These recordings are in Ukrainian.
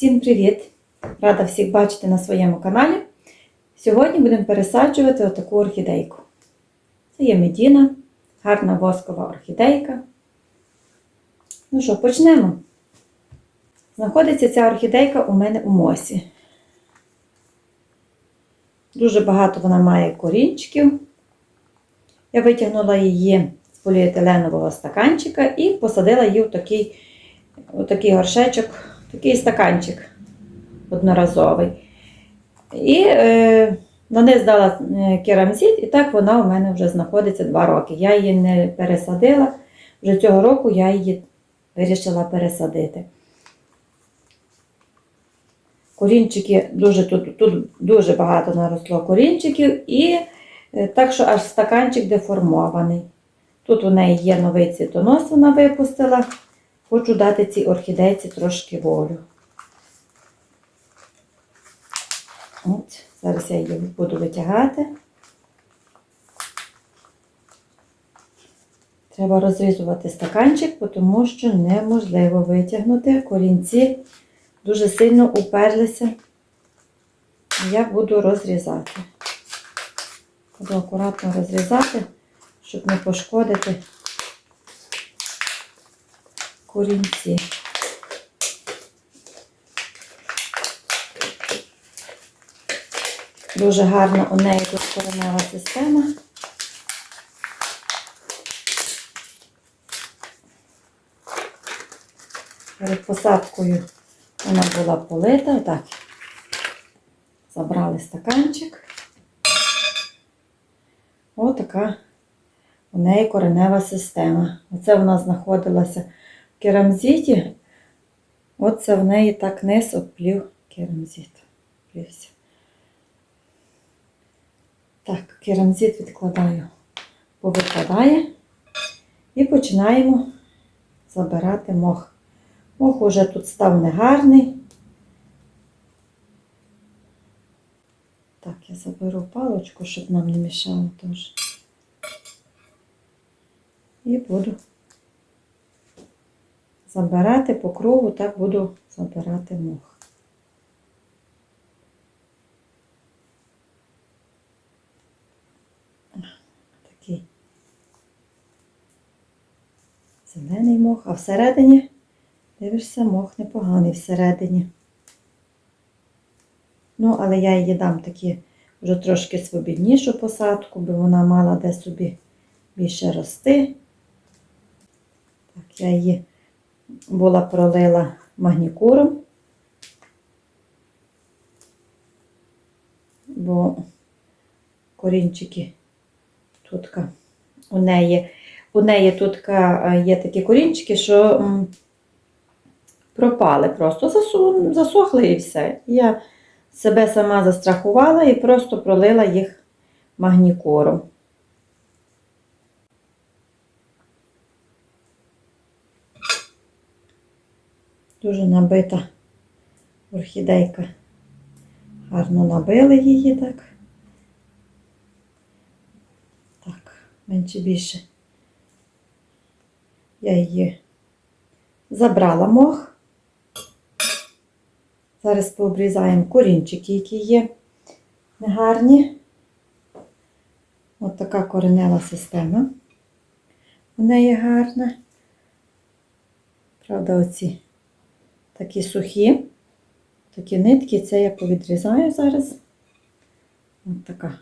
Всім привіт! Рада всіх бачити на своєму каналі. Сьогодні будемо пересаджувати отаку орхідейку. Це є медіна, гарна воскова орхідейка. Ну що, почнемо. Знаходиться ця орхідейка у мене у мосі. Дуже багато вона має корінчиків. Я витягнула її з поліетиленового стаканчика і посадила її в такий, у такий горшечок, такий стаканчик одноразовий. І е, на неї здала е, керамзит, і так вона у мене вже знаходиться 2 роки. Я її не пересадила. Вже цього року я її вирішила пересадити. Корінчики дуже тут, тут дуже багато наросло корінчиків, і е, так що аж стаканчик деформований. Тут у неї є новий цвітонос, вона випустила. Хочу дати цій орхідейці трошки волю. От, зараз я її буду витягати. Треба розрізувати стаканчик, тому що неможливо витягнути. Корінці дуже сильно уперлися. Я буду розрізати. Буду акуратно розрізати, щоб не пошкодити корінці. Дуже гарна у неї тут коренева система. Перед посадкою вона була полита. Так, забрали стаканчик. Ось така у неї коренева система. Оце вона знаходилася керамзиті. Оце в неї так низ оплів керамзит. Оплівся. Так, керамзит відкладаю, повикладає і починаємо забирати мох. Мох уже тут став негарний. Так, я заберу палочку, щоб нам не мішало теж. І буду забирати по кругу, так буду забирати мох. Зелений мох, а всередині, дивишся, мох непоганий всередині. Ну, але я її дам такі вже трошки свобіднішу посадку, бо вона мала де собі більше рости. Так, я її була пролила магнікуром, бо корінчики тут у неї, у неї тут є такі корінчики, що пропали просто, засохли і все. Я себе сама застрахувала і просто пролила їх магнікором. Дуже набита орхідейка. Гарно набили її так. Так, менше більше. Я її забрала мох. Зараз пообрізаємо корінчики, які є негарні. От така коренева система. У неї гарна. Правда, оці такі сухі, такі нитки, це я повідрізаю зараз. От така.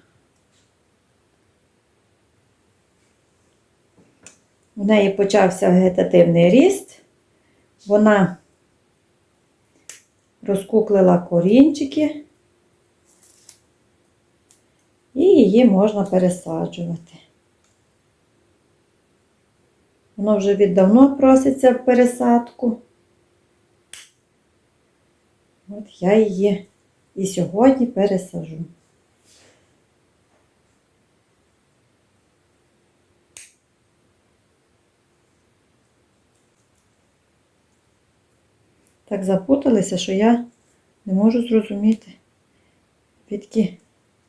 У неї почався вегетативний ріст. Вона розкуклила корінчики, і її можна пересаджувати. Воно вже віддавно проситься в пересадку. От я її і сьогодні пересажу. Так запуталися, що я не можу зрозуміти, звідки,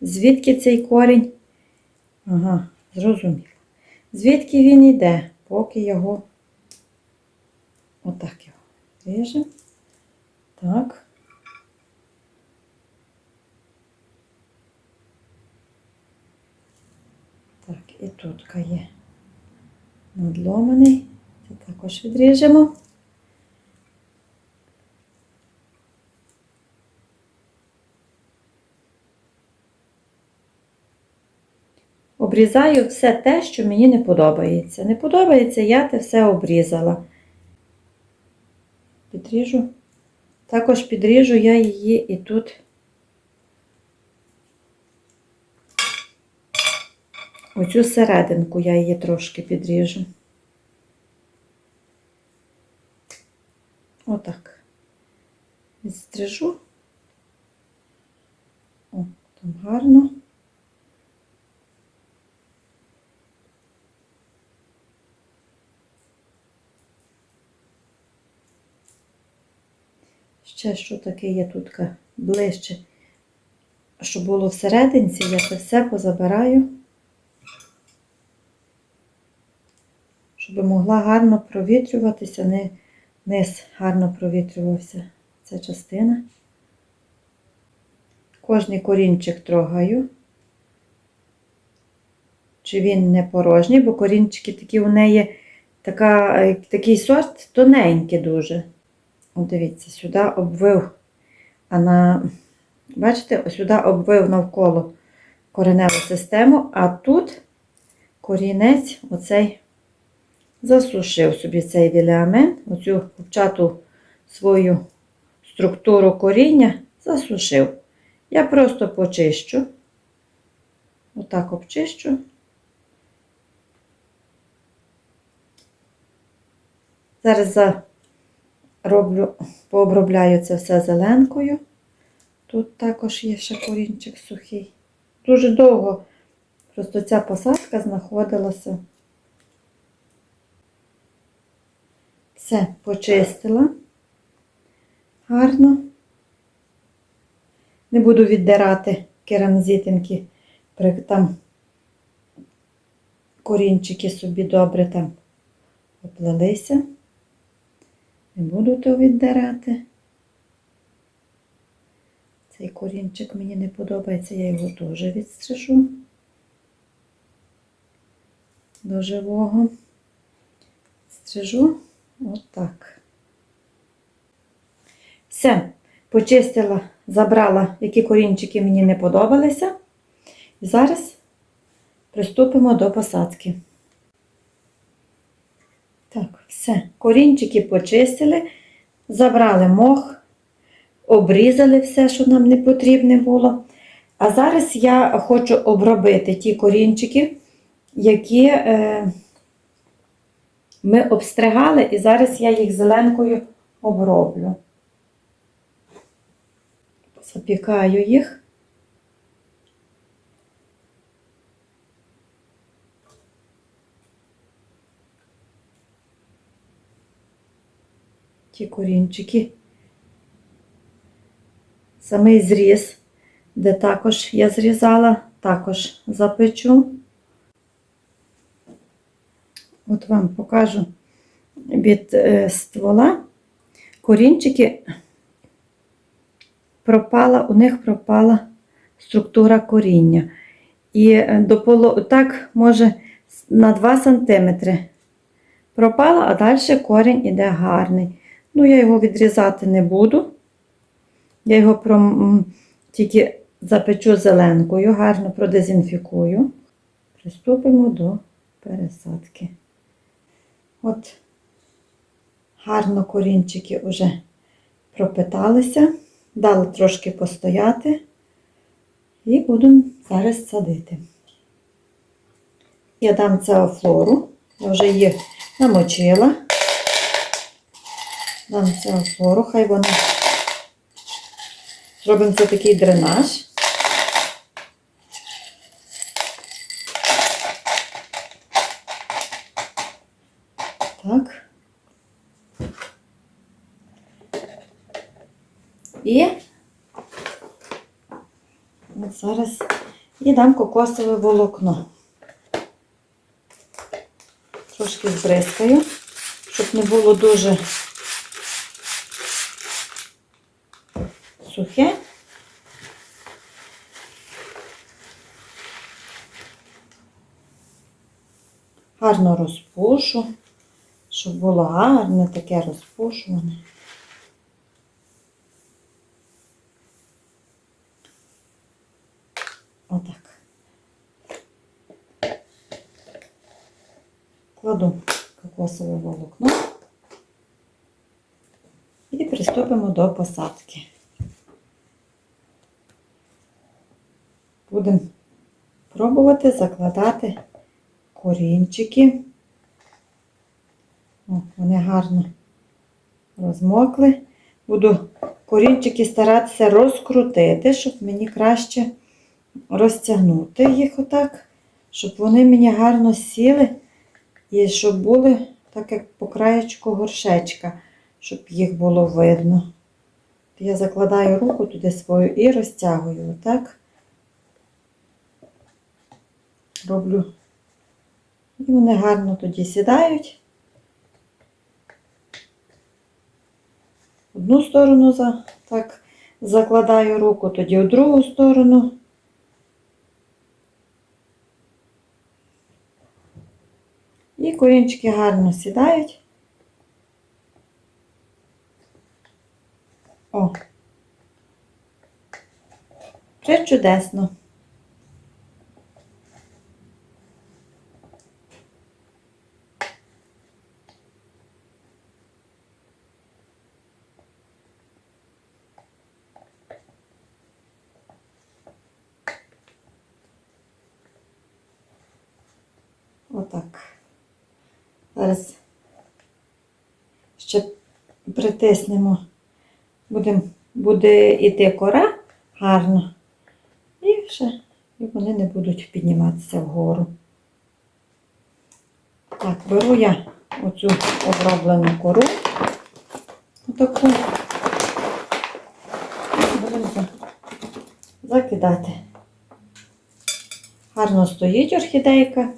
звідки цей корінь. Ага, зрозуміло. Звідки він йде, поки його отак його ріжемо. Так. І тут є надломаний. Це також відріжемо. Обрізаю все те, що мені не подобається. Не подобається, я те все обрізала. Підріжу. Також підріжу я її і тут. Оцю серединку я її трошки підріжу. Отак. Відстрижу. О, там гарно. Ще що таке є тут ближче, щоб було всерединці, я це все позабираю, щоб могла гарно провітрюватися, не низ гарно провітрювався ця частина. Кожний корінчик трогаю, чи він не порожній, бо корінчики такі у неї така, е, такий сорт тоненький дуже. От дивіться, сюди обвив, а на, бачите, сюди обвив навколо кореневу систему, а тут корінець оцей засушив собі цей вілеамен, оцю почату свою структуру коріння засушив. Я просто почищу, отак обчищу. Зараз за роблю, пообробляю це все зеленкою. Тут також є ще корінчик сухий. Дуже довго просто ця посадка знаходилася. Все, почистила гарно. Не буду віддирати керамзитинки, там корінчики собі добре там оплелися. Не буду то віддирати. Цей корінчик мені не подобається, я його теж відстрижу до живого. Стрижу отак. Все, почистила, забрала, які корінчики мені не подобалися. І зараз приступимо до посадки. Так, все. Корінчики почистили, забрали мох, обрізали все, що нам не потрібне було. А зараз я хочу обробити ті корінчики, які е, ми обстригали, і зараз я їх зеленкою оброблю. Запікаю їх. ті корінчики. Самий зріз, де також я зрізала, також запечу. От вам покажу від е, ствола. Корінчики пропала, у них пропала структура коріння. І е, до поло, так, може, на 2 см пропала, а далі корінь іде гарний. Ну, я його відрізати не буду. Я його пром... тільки запечу зеленкою, гарно продезінфікую. Приступимо до пересадки. От гарно корінчики вже пропиталися, дали трошки постояти і буду зараз садити. Я дам цеофлору, я вже її намочила. Дам цеофлору, хай вона зробимо це такий дренаж. Так. І от зараз і дам кокосове волокно. Трошки збризкаю, щоб не було дуже сухе. гарно розпушу, щоб було гарне таке розпушуване. Отак. Кладу кокосове волокно і приступимо до посадки. Будемо пробувати закладати корінчики. О, вони гарно розмокли. Буду корінчики старатися розкрутити, щоб мені краще розтягнути їх отак, щоб вони мені гарно сіли і щоб були так, як по краєчку горшечка, щоб їх було видно. Я закладаю руку туди свою і розтягую отак. Роблю. І вони гарно тоді сідають. Одну сторону так закладаю руку, тоді в другу сторону. І корінчики гарно сідають. О. Вже чудесно. Отак. Зараз ще притиснемо, Будем, буде йти кора гарно, і ще і вони не будуть підніматися вгору. Так, беру я оцю оброблену кору, отаку, будемо закидати. Гарно стоїть орхідейка.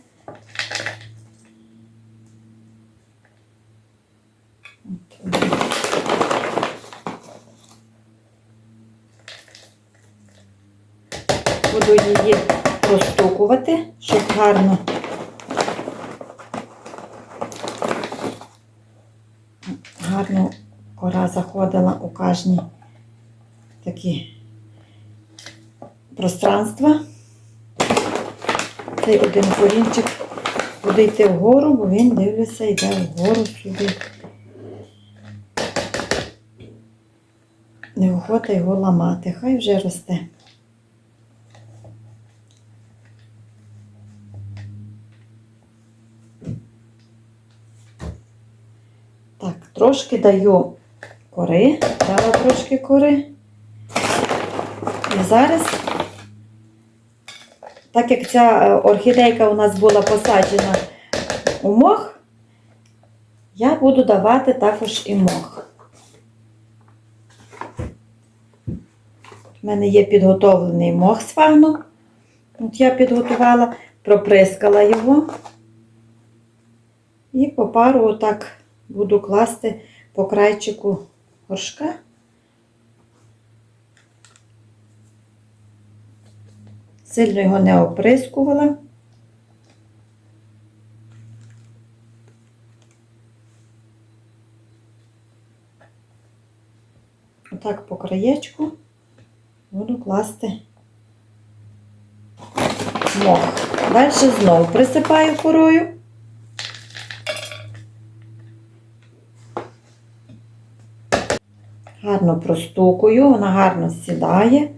От. Буду її розстукувати, щоб гарно гарно кора заходила у кожні такі пространства. Цей один корінчик буде йти вгору, бо він, дивлюся, йде вгору сюди. Неохота його ламати, хай вже росте. Так, трошки даю кори, дала трошки кори. І зараз, так як ця е, орхідейка у нас була посаджена у мох, я буду давати також і мох. У мене є підготовлений мох з. От я підготувала, проприскала його. І по пару отак буду класти по крайчику горшка. Сильно його не оприскувала. Отак по краєчку буду класти мох. Далі знову присипаю корою. Гарно простукую, вона гарно сідає.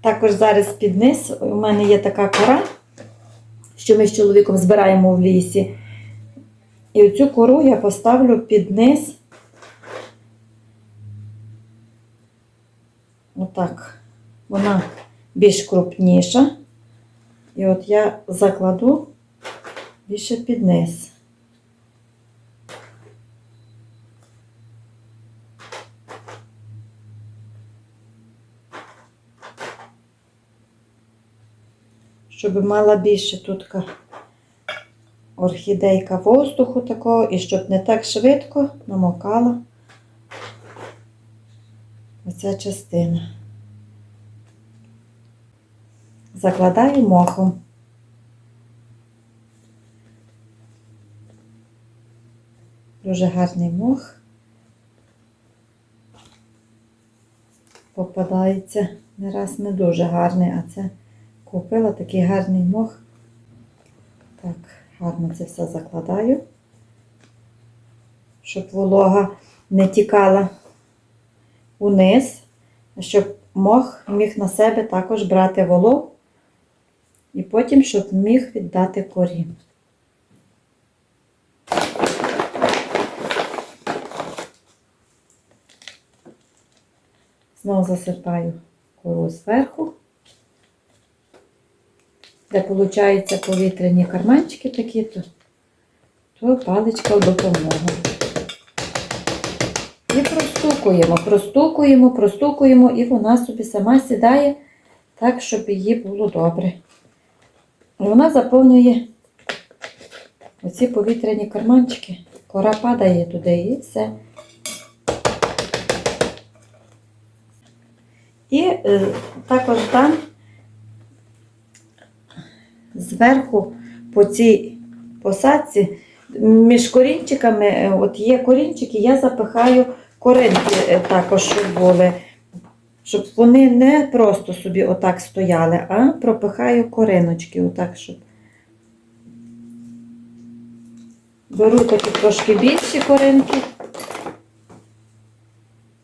Також зараз під низ у мене є така кора, що ми з чоловіком збираємо в лісі. І оцю кору я поставлю під низ. Отак. Вона більш крупніша. І от я закладу більше під низ. Щоб мала більше тут орхідейка воздуху такого, і щоб не так швидко намокала оця частина. закладаю мохом. Дуже гарний мох. Попадається не раз не дуже гарний, а це купила такий гарний мох. Так, гарно це все закладаю, щоб волога не тікала униз, щоб мох міг на себе також брати вологу і потім, щоб міг віддати корі. Знову засипаю кору зверху, де виходять повітряні карманчики такі, то, то паличка в допомогу. І простукуємо, простукуємо, простукуємо, і вона собі сама сідає так, щоб її було добре. І вона заповнює оці повітряні карманчики. Кора падає туди і все. І е, також там зверху по цій посадці між корінчиками, е, от є корінчики, я запихаю коринки е, також, щоб були, щоб вони не просто собі отак стояли, а пропихаю кориночки, отак, щоб. Беру такі трошки більші коринки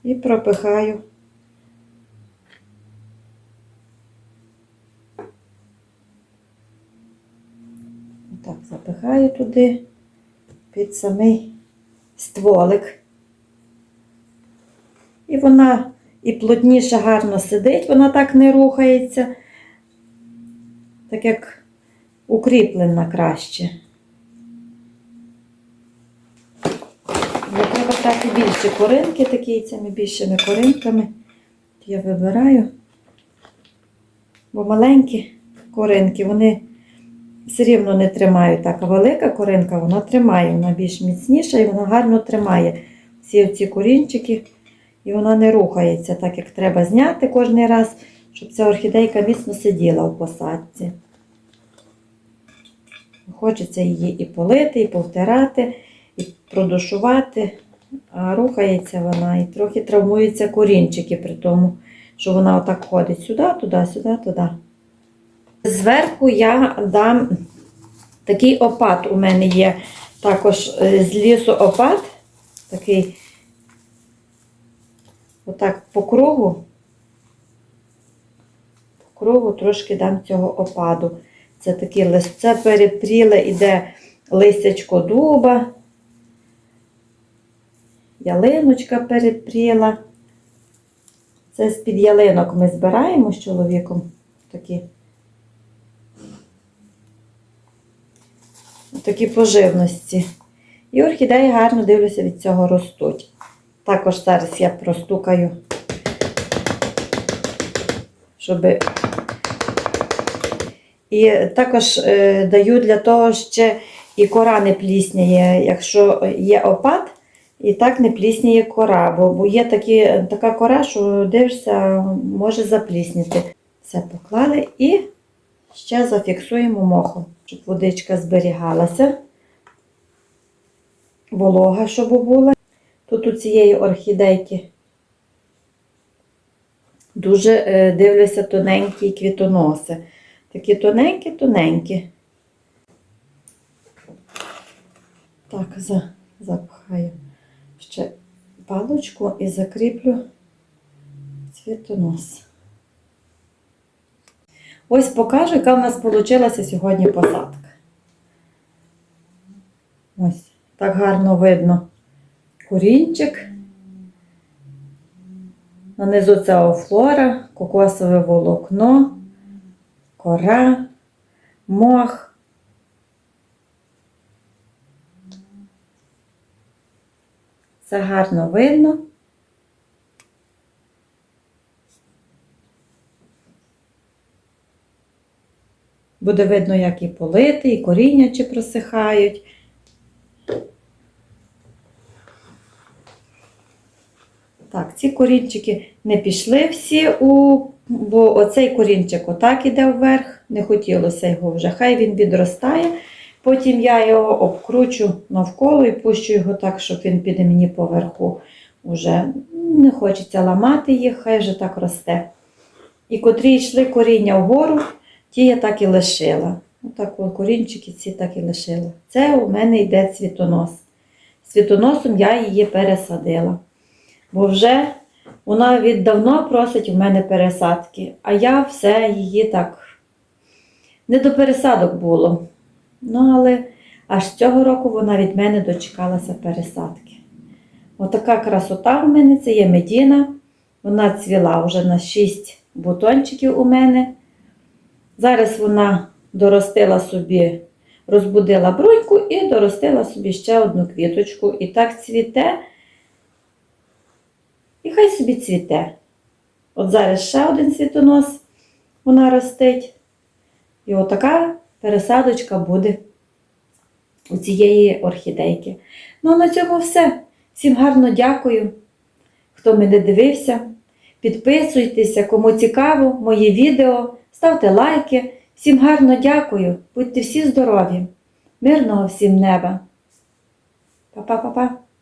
і пропихаю. Так, запихаю туди під самий стволик. І вона і плотніше гарно сидить, вона так не рухається, так як укріплена краще. Але треба брати більші коринки, такі цими більшими коринками. Я вибираю, бо маленькі коринки, вони все рівно не тримають так. Велика коринка, вона тримає, вона більш міцніша і вона гарно тримає всі ці корінчики. І вона не рухається, так як треба зняти кожен раз, щоб ця орхідейка міцно сиділа в посадці. Хочеться її і полити, і повтирати, і продушувати, а рухається вона і трохи травмуються корінчики при тому, що вона отак ходить сюди, туди, сюди, туди. Зверху я дам такий опад у мене є також е, з лісу опад, такий отак по кругу, по кругу трошки дам цього опаду. Це такий лист, це перепріле іде листячко дуба, ялиночка перепріла. Це з-під ялинок ми збираємо з чоловіком такі. Такі поживності. І орхідеї гарно дивлюся від цього ростуть. Також зараз я простукаю, щоб. І також е, даю для того ще і кора не плісняє, якщо є опад, і так не плісняє кора, бо, бо є такі, така кора, що дивишся, може заплісніти. Все поклали і ще зафіксуємо мохом, щоб водичка зберігалася, волога, щоб була. Тут у цієї орхідейки дуже е, дивлюся тоненькі квітоноси. Такі тоненькі-тоненькі. Так, за, запхаю ще палочку і закріплю цвітонос. Ось покажу, яка в нас вийшла сьогодні посадка. Ось, так гарно видно корінчик. Нанизу це флора, кокосове волокно, кора, мох. Це гарно видно. Буде видно, як і полити, і коріння чи просихають. Так, ці корінчики не пішли всі, у, бо оцей корінчик отак іде вверх. не хотілося його вже. Хай він відростає. Потім я його обкручу навколо і пущу його так, щоб він піде мені поверху. Уже не хочеться ламати їх, хай вже так росте. І котрі йшли коріння вгору, ті я так і лишила. Отак от корінчики ці так і лишила. Це у мене йде цвітонос. Цвітоносом я її пересадила. Бо вже вона віддавно просить у мене пересадки, а я все її так не до пересадок було. Ну, але аж цього року вона від мене дочекалася пересадки. Отака красота в мене це є медіна. Вона цвіла вже на 6 бутончиків у мене. Зараз вона доростила собі, розбудила бруньку і доростила собі ще одну квіточку. І так цвіте. І хай собі цвіте. От зараз ще один цвітонос вона ростить. І отака пересадочка буде у цієї орхідейки. Ну, а на цьому все. Всім гарно дякую, хто мене дивився. Підписуйтеся, кому цікаво мої відео, ставте лайки. Всім гарно дякую. Будьте всі здорові. Мирного всім неба. Па-па-па-па.